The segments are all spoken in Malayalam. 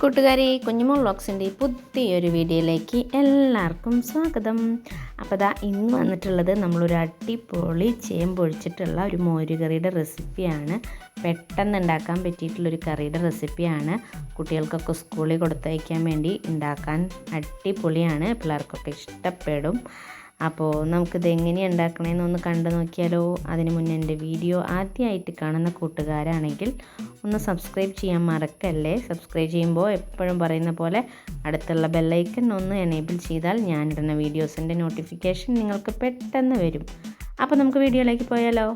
കൂട്ടുകാരെ കുഞ്ഞുമോൾ വ്ളോഗ്സിന്റെ പുതിയൊരു വീഡിയോയിലേക്ക് എല്ലാവർക്കും സ്വാഗതം. അപ്പോൾ ദാ ഇന്ന് വന്നിട്ടുള്ളത് നമ്മളൊരു അടിപൊളി ചേമ്പൊഴിച്ചിട്ടുള്ള ഒരു മോരുകറിയുടെ റെസിപ്പിയാണ്. പെട്ടെന്ന് ഉണ്ടാക്കാൻ പറ്റിയിട്ടുള്ളൊരു കറിയുടെ റെസിപ്പിയാണ്. കുട്ടികൾക്കൊക്കെ സ്കൂളിൽ കൊടുത്തയക്കാൻ വേണ്ടി ഉണ്ടാക്കാൻ അടിപൊളിയാണ്. പിള്ളേർക്കൊക്കെ ഇഷ്ടപ്പെടും. അപ്പോൾ നമുക്കിത് എങ്ങനെ ഉണ്ടാക്കണമെന്ന് ഒന്ന് കണ്ടു നോക്കിയാലോ. അതിന് മുന്നേ എന്റെ വീഡിയോ ആദ്യമായിട്ട് കാണുന്ന കൂട്ടുകാരാണെങ്കിൽ ഒന്ന് സബ്സ്ക്രൈബ് ചെയ്യാൻ മറക്കല്ലേ. സബ്സ്ക്രൈബ് ചെയ്യുമ്പോൾ എപ്പോഴും പറയുന്ന പോലെ അടുത്തുള്ള ബെല്ലൈക്കൺ ഒന്ന് എനേബിൾ ചെയ്താൽ ഞാനിടുന്ന വീഡിയോസിന്റെ നോട്ടിഫിക്കേഷൻ നിങ്ങൾക്ക് പെട്ടെന്ന് വരും. അപ്പോൾ നമുക്ക് വീഡിയോയിലേക്ക് പോയാലോ.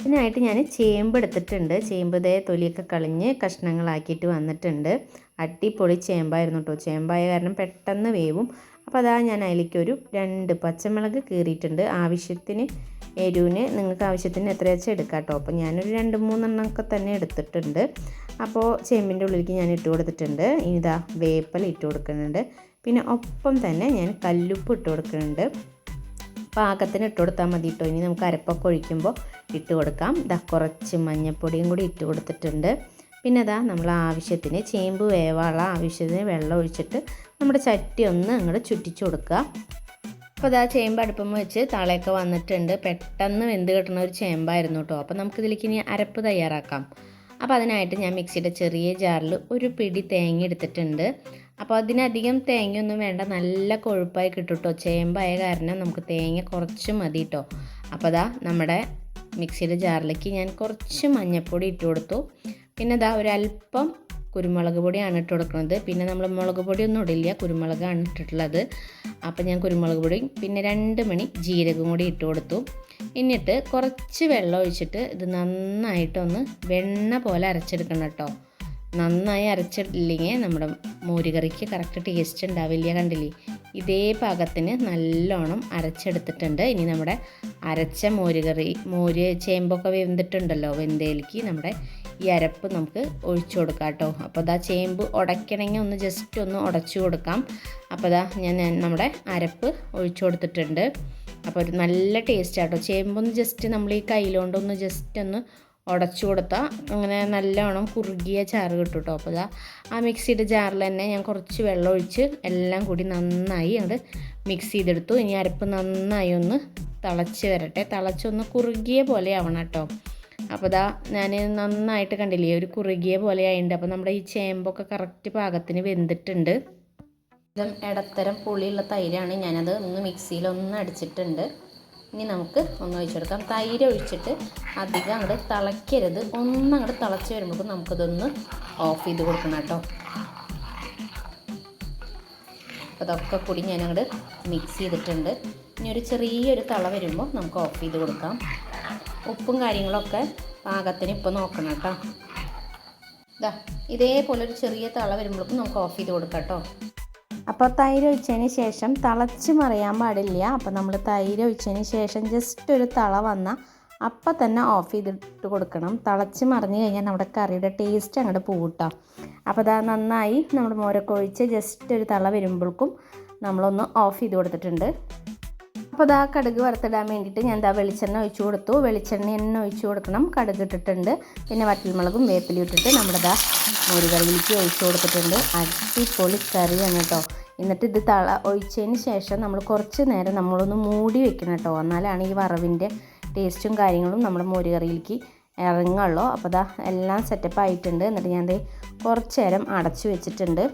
ഇതിനായിട്ട് ഞാൻ ചേമ്പ് എടുത്തിട്ടുണ്ട്. ചേമ്പ് ദേ തൊലിയൊക്കെ കളഞ്ഞ് കഷ്ണങ്ങളാക്കിയിട്ട് വന്നിട്ടുണ്ട്. അടിപൊളി ചേമ്പായിരുന്നു കേട്ടോ ചേമ്പായ കാരണം പെട്ടെന്ന് വേവും. അപ്പോൾ അതാ ഞാൻ അതിലേക്ക് ഒരു രണ്ട് പച്ചമുളക് കീറിയിട്ടുണ്ട്. ആവശ്യത്തിന് എരിവിന് നിങ്ങൾക്ക് ആവശ്യത്തിന് എത്ര വെച്ചാൽ എടുക്കാം കേട്ടോ അപ്പോൾ ഞാനൊരു രണ്ട് മൂന്നെണ്ണമൊക്കെ തന്നെ എടുത്തിട്ടുണ്ട്. അപ്പോൾ ചേമ്പിന്റെ ഉള്ളിലേക്ക് ഞാൻ ഇട്ട് കൊടുത്തിട്ടുണ്ട്. ഇനി ഇതാ വേപ്പൽ ഇട്ട് കൊടുക്കുന്നുണ്ട്. പിന്നെ ഒപ്പം തന്നെ ഞാൻ കല്ലുപ്പ് ഇട്ട് കൊടുക്കുന്നുണ്ട്. പാകത്തിന് ഇട്ട് കൊടുത്താൽ മതി കേട്ടോ ഇനി നമുക്ക് അരപ്പൊക്കെ ഒഴിക്കുമ്പോൾ ഇട്ട് കൊടുക്കാം. ഇതാ കുറച്ച് മഞ്ഞൾപ്പൊടിയും കൂടി ഇട്ട് കൊടുത്തിട്ടുണ്ട്. പിന്നെ അതാ നമ്മൾ ആവശ്യത്തിന് ചേമ്പ് വേവാള ആവശ്യത്തിന് വെള്ളം ഒഴിച്ചിട്ട് നമ്മുടെ ചട്ടി ഒന്ന് അങ്ങോട്ട് ചുറ്റിച്ചു കൊടുക്കുക. അപ്പോൾ അതാ ചേമ്പ് അടുപ്പം വെച്ച് താളയൊക്കെ വന്നിട്ടുണ്ട്. പെട്ടെന്ന് വെന്ത് കിട്ടുന്ന ഒരു ചേമ്പായിരുന്നു കേട്ടോ അപ്പോൾ നമുക്കിതിലേക്ക് ഇനി അരപ്പ് തയ്യാറാക്കാം. അപ്പോൾ അതിനായിട്ട് ഞാൻ മിക്സിയുടെ ചെറിയ ജാറിൽ ഒരു പിടി തേങ്ങ എടുത്തിട്ടുണ്ട്. അപ്പോൾ അതിനധികം തേങ്ങയൊന്നും വേണ്ട. നല്ല കൊഴുപ്പായി കിട്ടും കേട്ടോ ചേമ്പായ കാരണം നമുക്ക് തേങ്ങ കുറച്ച് മതി കേട്ടോ അപ്പോൾ അതാ നമ്മുടെ മിക്സിയുടെ ജാറിലേക്ക് ഞാൻ കുറച്ച് മഞ്ഞൾപ്പൊടി ഇട്ട് കൊടുത്തു. പിന്നെ ഇതാ ഒരല്പം കുരുമുളക് പൊടിയാണ് ഇട്ട് കൊടുക്കുന്നത്. പിന്നെ നമ്മൾ മുളക് പൊടിയൊന്നും ഇടില്ല കുരുമുളകാണ് ഇട്ടിട്ടുള്ളത്. അപ്പോൾ ഞാൻ കുരുമുളക് പൊടിയും പിന്നെ രണ്ട് മണി ജീരകം കൂടി ഇട്ട് കൊടുത്തു. എന്നിട്ട് കുറച്ച് വെള്ളം ഒഴിച്ചിട്ട് ഇത് നന്നായിട്ടൊന്ന് വെണ്ണ പോലെ അരച്ചെടുക്കണം കേട്ടോ. നന്നായി അരച്ചിട്ടില്ലെങ്കിൽ നമ്മുടെ മോരുകറിക്ക് കറക്റ്റ് ടേസ്റ്റ് ഉണ്ടാവില്ല കണ്ടില്ലേ? ഇതേ പാകത്തിന് നല്ലോണം അരച്ചെടുത്തിട്ടുണ്ട്. ഇനി നമ്മുടെ അരച്ച മോരുകറി മോര് ചേമ്പൊക്കെ വെന്തിട്ടുണ്ടല്ലോ വെന്തയിലേക്ക് നമ്മുടെ ഈ അരപ്പ് നമുക്ക് ഒഴിച്ചു കൊടുക്കാം കേട്ടോ. അപ്പോൾ അതാ ചേമ്പ് ഉടയ്ക്കണമെങ്കിൽ ഒന്ന് ജസ്റ്റ് ഒന്ന് ഉടച്ചു കൊടുക്കാം. അപ്പോൾ അതാ ഞാൻ നമ്മുടെ അരപ്പ് ഒഴിച്ചു കൊടുത്തിട്ടുണ്ട്. അപ്പോൾ ഒരു നല്ല ടേസ്റ്റ് ആട്ടോ ചേമ്പൊന്ന് ജസ്റ്റ് നമ്മൾ ഈ കയ്യിലോണ്ടൊന്ന് ജസ്റ്റ് ഒന്ന് ഉടച്ചു കൊടുത്താൽ അങ്ങനെ നല്ലോണം കുറുകിയ ചാറ് കിട്ടും കേട്ടോ അപ്പോൾ ആ മിക്സിയുടെ ജാറിൽ തന്നെ ഞാൻ കുറച്ച് വെള്ളം ഒഴിച്ച് എല്ലാം കൂടി നന്നായി അങ്ങോട്ട് മിക്സ് ചെയ്തെടുത്തു. ഇനി അരപ്പ് നന്നായി ഒന്ന് തിളച്ച് വരട്ടെ. തിളച്ചൊന്ന് കുറുകിയ പോലെ ആവണം കേട്ടോ. അപ്പോൾ ഇതാ ഞാൻ നന്നായിട്ട് കണ്ടില്ലേ ഒരു കുറുകിയ പോലെ ആയിട്ടുണ്ട് അപ്പോൾ നമ്മുടെ ഈ ചേമ്പൊക്കെ കറക്റ്റ് പാകത്തിന് വെന്തിട്ടുണ്ട്. ഇതും ഇടത്തരം പുളിയുള്ള തൈരാണ്. ഞാനത് ഒന്ന് മിക്സിയിലൊന്ന് അടിച്ചിട്ടുണ്ട്. ഇനി നമുക്ക് ഒന്ന് ഒഴിച്ചെടുക്കാം. തൈര് ഒഴിച്ചിട്ട് അധികം അങ്ങോട്ട് തിളയ്ക്കരുത്. ഒന്ന് അങ്ങോട്ട് തിളച്ച് വരുമ്പോൾ നമുക്കിതൊന്ന് ഓഫ് ചെയ്ത് കൊടുക്കണം കേട്ടോ. അതൊക്കെ കൂടി ഞാൻ അങ്ങോട്ട് മിക്സ് ചെയ്തിട്ടുണ്ട്. ഇനി ഒരു ചെറിയൊരു തള വരുമ്പോൾ നമുക്ക് ഓഫ് ചെയ്ത് കൊടുക്കാം. ഉപ്പും കാര്യങ്ങളൊക്കെ പാകത്തിന് ഇപ്പോൾ നോക്കണം കേട്ടോ. ഇതാ ഇതേപോലെ ഒരു ചെറിയ തള വരുമ്പോഴേക്കും നമുക്ക് ഓഫ് ചെയ്ത് കൊടുക്കാം കേട്ടോ. അപ്പോൾ തൈര് ഒഴിച്ചതിന് ശേഷം തിളച്ച് മറിയാൻ പാടില്ല. അപ്പോൾ നമ്മൾ തൈര് ഒഴിച്ചതിന് ശേഷം ജസ്റ്റ് ഒരു തള വന്ന അപ്പം തന്നെ ഓഫ് ചെയ്തിട്ട് കൊടുക്കണം. തിളച്ച് മറിഞ്ഞ് കഴിഞ്ഞാൽ നമ്മുടെ കറിയുടെ ടേസ്റ്റ് അങ്ങോട്ട് പൂട്ടാം അപ്പോൾ അതാ നന്നായി നമ്മൾ മോരൊക്കെ ഒഴിച്ച് ജസ്റ്റ് ഒരു തള വരുമ്പോഴേക്കും നമ്മളൊന്ന് ഓഫ് ചെയ്ത് കൊടുത്തിട്ടുണ്ട്. അപ്പോൾ അതാ കടുക് വറുത്തിടാൻ വേണ്ടിയിട്ട് ഞാൻ എന്താ വെളിച്ചെണ്ണ ഒഴിച്ചു കൊടുത്തു. വെളിച്ചെണ്ണ എണ്ണ ഒഴിച്ചു കൊടുക്കണം. കടുക് ഇട്ടിട്ടുണ്ട്. പിന്നെ വറ്റൽമുളകും വേപ്പിലും ഇട്ടിട്ട് നമ്മുടെ ദാ മോരുകറിയിലേക്ക് ഒഴിച്ചു കൊടുത്തിട്ടുണ്ട്. അടിപൊളി കറിയാണ് കേട്ടോ. എന്നിട്ട് ഇത് തള ഒഴിച്ചതിന് ശേഷം നമ്മൾ കുറച്ച് നേരം നമ്മളൊന്ന് മൂടി വെക്കണം കേട്ടോ. എന്നാലാണ് ഈ വറവിന്റെ ടേസ്റ്റും കാര്യങ്ങളും നമ്മുടെ മോരുകറിയിലേക്ക് ഇറങ്ങുള്ളൂ. അപ്പോൾ ദാ എല്ലാം സെറ്റപ്പ് ആയിട്ടുണ്ട്. എന്നിട്ട് ഞാൻ കുറച്ച് നേരം അടച്ചു വെച്ചിട്ടുണ്ട്.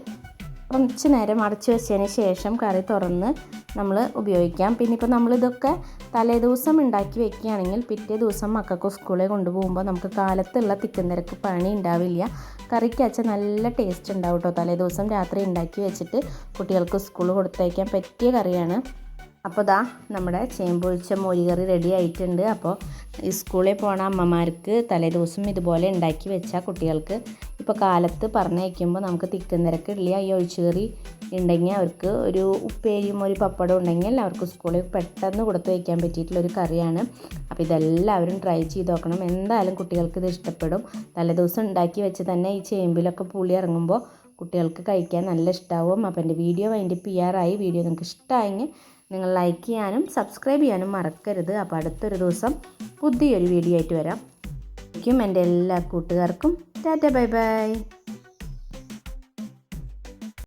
കുറച്ച് നേരം അടച്ചു വെച്ചതിന് ശേഷം കറി തുറന്ന് നമ്മൾ ഉപയോഗിക്കാം. പിന്നെ ഇപ്പോൾ നമ്മളിതൊക്കെ തലേ ദിവസം ഉണ്ടാക്കി വെക്കുകയാണെങ്കിൽ പിറ്റേ ദിവസം മക്കൾക്ക് സ്കൂളിൽ കൊണ്ടുപോകുമ്പോൾ നമുക്ക് കാലത്തുള്ള തിക്കും തിരക്ക് പണി ഉണ്ടാവില്ല. കറിക്ക് അച്ഛൻ നല്ല ടേസ്റ്റ് ഉണ്ടാവും കേട്ടോ. തലേ ദിവസം രാത്രി ഉണ്ടാക്കി വെച്ചിട്ട് കുട്ടികൾക്ക് സ്കൂളിൽ കൊടുത്തയക്കാൻ പറ്റിയ കറിയാണ്. അപ്പോൾ ദാ നമ്മുടെ ചേമ്പൊഴിച്ച മോരുകറി റെഡി ആയിട്ടുണ്ട്. അപ്പോൾ സ്കൂളിൽ പോണ അമ്മമാർക്ക് തലേ ദിവസം ഇതുപോലെ ഉണ്ടാക്കി വെച്ചാൽ കുട്ടികൾക്ക് ഇപ്പോൾ കാലത്ത് പറഞ്ഞയക്കുമ്പോൾ നമുക്ക് തിക്കും നിരക്ക് ഇല്ല. ഈ ഒഴിച്ചുകറി ഉണ്ടെങ്കിൽ അവർക്ക് ഒരു ഉപ്പേരിയും ഒരു പപ്പടം ഉണ്ടെങ്കിൽ അവർക്ക് സ്കൂളിൽ പെട്ടെന്ന് കൊടുത്തു വയ്ക്കാൻ പറ്റിയിട്ടുള്ളൊരു കറിയാണ്. അപ്പോൾ ഇതെല്ലാവരും ട്രൈ ചെയ്ത് നോക്കണം. എന്തായാലും കുട്ടികൾക്ക് ഇത് ഇഷ്ടപ്പെടും. തലേ ദിവസം ഉണ്ടാക്കി വെച്ച് തന്നെ ഈ ചേമ്പിലൊക്കെ പുളി ഇറങ്ങുമ്പോൾ കുട്ടികൾക്ക് കഴിക്കാൻ നല്ല ഇഷ്ടമാവും അപ്പോൾ എന്റെ വീഡിയോ അതിന്റെ പി ആറായി വീഡിയോ നിങ്ങൾക്ക് ഇഷ്ടമായെങ്കിൽ നിങ്ങൾ ലൈക്ക് ചെയ്യാനും സബ്സ്ക്രൈബ് ചെയ്യാനും മറക്കരുത്. അപ്പോൾ അടുത്തൊരു ദിവസം പുതിയൊരു വീഡിയോ ആയിട്ട് വരാം. എന്റെ എല്ലാ കൂട്ടുകാർക്കും ടാറ്റ ബൈ ബൈ